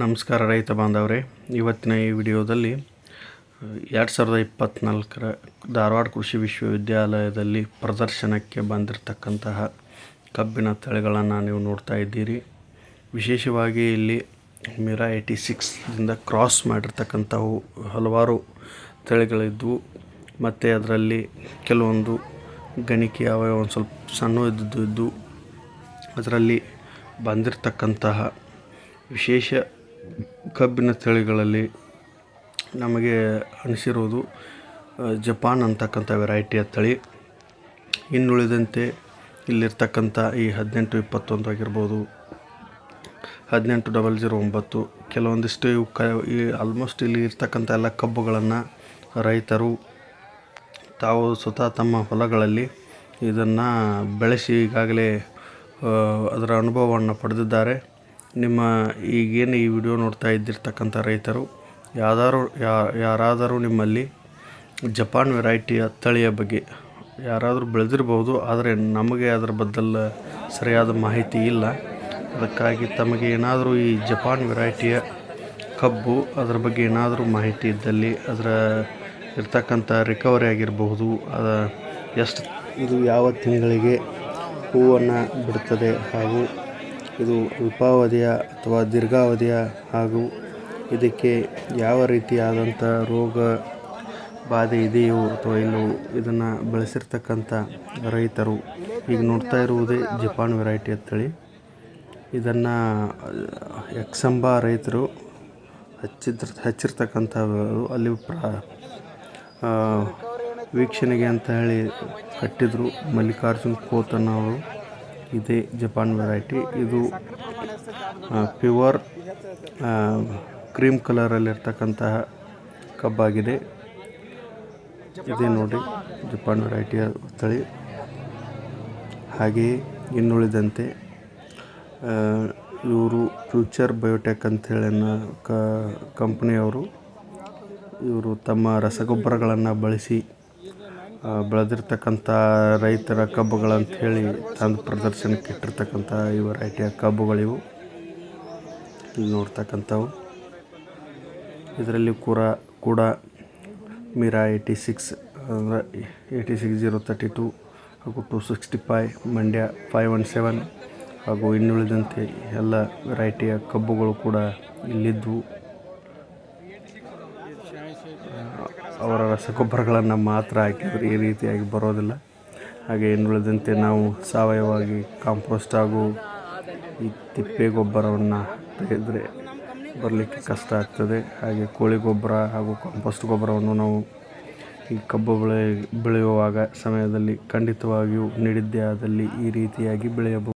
ನಮಸ್ಕಾರ ರೈತ ಬಾಂಧವರೇ. ಇವತ್ತಿನ ಈ ವಿಡಿಯೋದಲ್ಲಿ ಎರಡು ಸಾವಿರದ ಇಪ್ಪತ್ತ್ನಾಲ್ಕರ ಧಾರವಾಡ ಕೃಷಿ ವಿಶ್ವವಿದ್ಯಾಲಯದಲ್ಲಿ ಪ್ರದರ್ಶನಕ್ಕೆ ಬಂದಿರತಕ್ಕಂತಹ ಕಬ್ಬಿನ ತಳಿಗಳನ್ನು ನೀವು ನೋಡ್ತಾ ಇದ್ದೀರಿ. ವಿಶೇಷವಾಗಿ ಇಲ್ಲಿ ಮಿರಾ ಏಯ್ಟಿ ಸಿಕ್ಸ್ದಿಂದ ಕ್ರಾಸ್ ಮಾಡಿರ್ತಕ್ಕಂಥವು ಹಲವಾರು ತಳಿಗಳಿದ್ವು. ಮತ್ತು ಅದರಲ್ಲಿ ಕೆಲವೊಂದು ಗಣಿಕೆ ಅವಯವ ಒಂದು ಸ್ವಲ್ಪ ಸಣ್ಣ ಇದ್ದದ್ದು ಇದ್ದು, ಅದರಲ್ಲಿ ಬಂದಿರತಕ್ಕಂತಹ ವಿಶೇಷ ಕಬ್ಬಿನ ತಳಿಗಳಲ್ಲಿ ನಮಗೆ ಅನಿಸಿರೋದು ಜಪಾನ್ ಅಂತಕ್ಕಂಥ ವೆರೈಟಿಯ ತಳಿ. ಇನ್ನುಳಿದಂತೆ ಇಲ್ಲಿರ್ತಕ್ಕಂಥ ಈ ಹದಿನೆಂಟು ಇಪ್ಪತ್ತೊಂದು ಆಗಿರ್ಬೋದು, ಹದಿನೆಂಟು ಡಬಲ್ ಜೀರೋ ಒಂಬತ್ತು, ಕೆಲವೊಂದಿಷ್ಟು ಇವು ಕ, ಈ ಆಲ್ಮೋಸ್ಟ್ ಇಲ್ಲಿ ಇರ್ತಕ್ಕಂಥ ಎಲ್ಲ ಕಬ್ಬುಗಳನ್ನು ರೈತರು ತಾವು ಸ್ವತಃ ತಮ್ಮ ಹೊಲಗಳಲ್ಲಿ ಇದನ್ನು ಬೆಳೆಸಿ ಈಗಾಗಲೇ ಅದರ ಅನುಭವವನ್ನು ಪಡೆದಿದ್ದಾರೆ. ನಿಮ್ಮ ಈಗೇನು ಈ ವಿಡಿಯೋ ನೋಡ್ತಾ ಇದ್ದಿರ್ತಕ್ಕಂಥ ರೈತರು, ಯಾವ್ದಾರು ಯಾರಾದರೂ ನಿಮ್ಮಲ್ಲಿ ಜಪಾನ್ ವೆರೈಟಿಯ ತಳಿಯ ಬಗ್ಗೆ ಯಾರಾದರೂ ಬೆಳೆದಿರ್ಬೋದು, ಆದರೆ ನಮಗೆ ಅದರ ಬದ್ದಲ್ಲ ಸರಿಯಾದ ಮಾಹಿತಿ ಇಲ್ಲ. ಅದಕ್ಕಾಗಿ ತಮಗೆ ಏನಾದರೂ ಈ ಜಪಾನ್ ವೆರೈಟಿಯ ಕಬ್ಬು ಅದರ ಬಗ್ಗೆ ಏನಾದರೂ ಮಾಹಿತಿ ಇದ್ದಲ್ಲಿ ಅದರ ಇರ್ತಕ್ಕಂಥ ರಿಕವರಿ ಆಗಿರಬಹುದು. ಅದ ಎಷ್ಟು, ಇದು ಯಾವ ತಿಂಗಳಿಗೆ ಹೂವನ್ನು ಬಿಡುತ್ತದೆ ಹಾಗೂ ಇದು ಅಲ್ಪಾವಧಿಯ ಅಥವಾ ದೀರ್ಘಾವಧಿಯ ಹಾಗೂ ಇದಕ್ಕೆ ಯಾವ ರೀತಿಯಾದಂಥ ರೋಗ ಬಾಧೆ ಇದೆಯೋ ಅಥವಾ ಇಲ್ಲವೋ ಇದನ್ನು ಬೆಳೆಸಿರ್ತಕ್ಕಂಥ ರೈತರು ಈಗ ನೋಡ್ತಾ ಇರುವುದೇ ಜಪಾನ್ ವೆರೈಟಿ ಅಂತೇಳಿ. ಇದನ್ನು ಎಕ್ಸಂಬ ರೈತರು ಹಚ್ಚಿದ್ರ, ಹಚ್ಚಿರ್ತಕ್ಕಂಥವರು ಅಲ್ಲಿ ಪ್ರ ವೀಕ್ಷಣೆಗೆ ಅಂತ ಹೇಳಿ ಕಟ್ಟಿದರು ಮಲ್ಲಿಕಾರ್ಜುನ್ ಕೋತನ್ ಅವರು. ಇದೇ ಜಪಾನ್ ವೆರೈಟಿ. ಇದು ಪ್ಯೂವರ್ ಕ್ರೀಮ್ ಕಲರಲ್ಲಿರ್ತಕ್ಕಂತಹ ಕಬ್ಬಾಗಿದೆ. ಇದೇ ನೋಡಿ, ಜಪಾನ್ ವೆರೈಟಿಯ ತಳಿ. ಹಾಗೆಯೇ ಇನ್ನುಳಿದಂತೆ ಇವರು ಫ್ಯೂಚರ್ ಬಯೋಟೆಕ್ ಅಂಥೇಳಿ ಕ, ಕಂಪ್ನಿಯವರು ಇವರು ತಮ್ಮ ರಸಗೊಬ್ಬರಗಳನ್ನು ಬಳಸಿ ಬೆಳೆದಿರ್ತಕ್ಕಂಥ ರೈತರ ಕಬ್ಬುಗಳಂತ ಹೇಳಿ ತಂದು ಪ್ರದರ್ಶನಕ್ಕೆ ಇಟ್ಟಿರ್ತಕ್ಕಂಥ ಈ ವೆರೈಟಿಯ ಕಬ್ಬುಗಳಿವು ಇಲ್ಲಿ ನೋಡ್ತಕ್ಕಂಥವು. ಇದರಲ್ಲಿ ಕೂಡ ಕೂಡ ಮೀರಾ ಏಯ್ಟಿ ಸಿಕ್ಸ್ ಅಂದರೆ eighty six zero thirty two ಹಾಗೂ two sixty five Mandya five one seven ಹಾಗೂ ಇನ್ನುಳಿದಂತೆ ಎಲ್ಲ ವೆರೈಟಿಯ ಕಬ್ಬುಗಳು ಕೂಡ ಇಲ್ಲಿದ್ದವು. ಅವರ ರಸಗೊಬ್ಬರಗಳನ್ನು ಮಾತ್ರ ಹಾಕಿದರೆ. ಈ ರೀತಿಯಾಗಿ ಬರೋದಿಲ್ಲ. ಹಾಗೆ ಇನ್ನುಳಿದಂತೆ ನಾವು ಸಾವಯವವಾಗಿ ಕಾಂಪೋಸ್ಟ್ ಹಾಗೂ ಈ ತಿಪ್ಪೆ ಗೊಬ್ಬರವನ್ನು ತೆಗೆದರೆ ಬರಲಿಕ್ಕೆ ಕಷ್ಟ ಆಗ್ತದೆ. ಹಾಗೆ ಕೋಳಿ ಗೊಬ್ಬರ ಹಾಗೂ ಕಾಂಪೋಸ್ಟ್ ಗೊಬ್ಬರವನ್ನು ನಾವು ಈ ಕಬ್ಬು ಬೆಳೆ, ಬೆಳೆಯುವಾಗ ಸಮಯದಲ್ಲಿ ಖಂಡಿತವಾಗಿಯೂ ನೀಡಿದ್ದೇ ಆದಲ್ಲಿ ಈ ರೀತಿಯಾಗಿ ಬೆಳೆಯಬಹುದು.